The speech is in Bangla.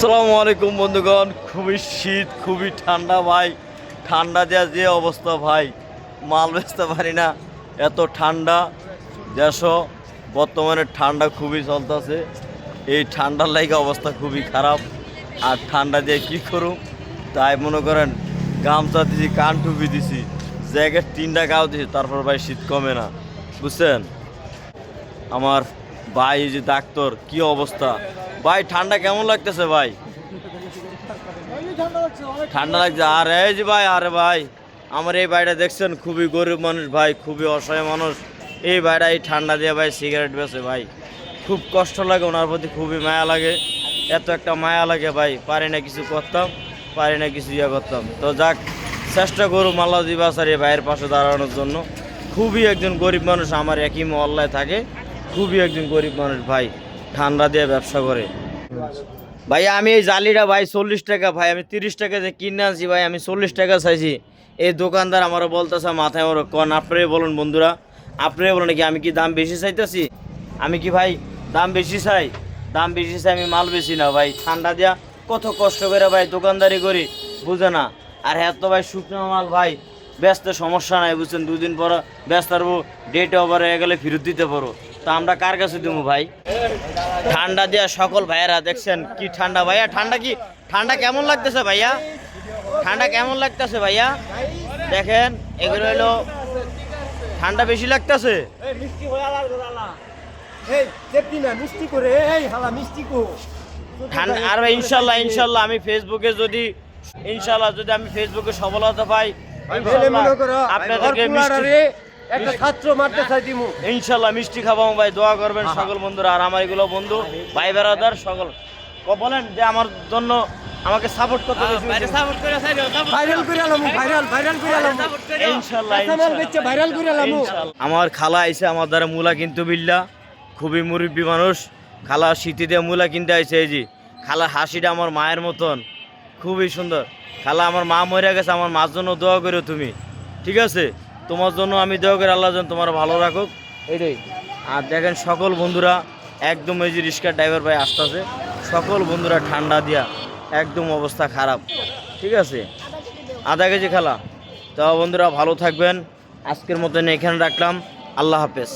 আসসালামু আলাইকুম বন্ধুগণ। খুবই শীত, খুবই ঠান্ডা ভাই। ঠান্ডা দেওয়া যে অবস্থা ভাই। মাল বেচতে পারি না। এত ঠান্ডা। দেশ বর্তমানে ঠান্ডা খুবই চলতেছে। এই ঠান্ডার লাগে অবস্থা খুবই খারাপ। আর ঠান্ডা দিয়ে কি করুম? তাই মনে করেন, গামছা দিছি, কান টুপি দিছি, জ্যাকেট তিনটা গাও দিছি, তারপর ভাই শীত কমে না। বুঝছেন? আমার ভাই যে ডাক্তার, কি অবস্থা? ভাই, ঠান্ডা কেমন লাগতেছে ভাই? ঠান্ডা লাগছে। আর এই যে ভাই, আরে ভাই, আমার এই ভাইটা দেখছেন, খুবই গরিব মানুষ ভাই, খুবই অসহায় মানুষ। এই ভাইটা এই ঠান্ডা দিয়ে ভাই সিগারেট বেছে ভাই। খুব কষ্ট লাগে, ওনার প্রতি খুবই মায়া লাগে। এত একটা মায়া লাগে ভাই, পারি না কিছু করতাম, পারি না কিছু ইয়ে করতাম। তো যাক, চেষ্টা করুম আল্লাহ দিবাসার এই ভাইয়ের পাশে দাঁড়ানোর জন্য। খুবই একজন গরিব মানুষ আমার একই মহল্লায় থাকে। খুবই একজন গরিব মানুষ ভাই। ঠান্ডা দিয়ে ব্যবসা করে। ভাই, আমি এই জালিটা ভাই চল্লিশ টাকা, ভাই, আমি তিরিশ টাকা যে কিনে আনছি ভাই, আমি চল্লিশ টাকা চাইছি। এই দোকানদার আমারও বলতেছে, মাথায় আমার কন, আপনারাই বলুন বন্ধুরা, আপনারাই বলুন কি আমি কি দাম বেশি চাইতেছি? আমি কি ভাই দাম বেশি চাই? দাম বেশি চাই, আমি মাল বেশি না ভাই, ঠান্ডা দেওয়া কত কষ্ট করে ভাই দোকানদারি করি, বুঝে না। আর হ্যাঁ তো ভাই, শুকনো মাল ভাই, ব্যস্ত সমস্যা নাই, বুঝছেন, দুদিন পর ব্যস্ত ডেট ওভার হয়ে গেলে ফেরত দিতে পারো। তা আমরা কার কাছে দেবো ভাই? ঠান্ডা দেওয়া সকল ভাইয়েরা দেখছেন কি ঠান্ডা ভাইয়া ঠান্ডা কি ঠান্ডা কেমন লাগতেছে ভাইয়া ঠান্ডা কেমন লাগতেছে ভাইয়া দেখেন এগুলো হলো ঠান্ডা বেশি লাগতেছে হয়ে আর ভাই ইনশাল্লাহ ইনশাল্লাহ আমি ফেসবুকে যদি ইনশাল্লাহ যদি আমি ফেসবুকে সফলতা পাই মনে আপনাদেরকে একটা ছাত্র মারতে চাই দিমু। ইনশাল্লাহ মিষ্টি খাবাও ভাই দোয়া করবেন সকল বন্ধুরা আর আমার এগুলো বন্ধু ভাই বেড়াদার সকল। বলেন যে আমার জন্য আমাকে সাপোর্ট করতে ভাইরাল করে আলামু ভাইরাল ভাইরাল করে আলামু। ইনশাল্লাহ বেচে ভাইরাল করে আলামু। আমার খালা আইছে আমার দ্বারা মূলা কিনতে বিল্লা। খুবই মুরব্বী মানুষ। খালা শীতে দিয়ে মূলা কিনতে আইছে এই যে। খালা হাসিটা আমার মায়ের মতন। খুবই সুন্দর। খালা আমার মা মরে গেছে আমার মার জন্য দোয়া করো তুমি। ঠিক আছে? তোমার জন্য আমি দেওয়া করি আল্লাহ যেন তোমার ভালো রাখুক। এটাই আর দেখেন সকল বন্ধুরা একদম এই যে রিক্সার ড্রাইভার ভাই আসতেছে সকল বন্ধুরা ঠান্ডা দিয়া একদম অবস্থা খারাপ। ঠিক আছে? আধা কেজি খেলা। তো বন্ধুরা ভালো থাকবেন। আজকের মতন এখানে রাখলাম। আল্লাহ হাফেজ।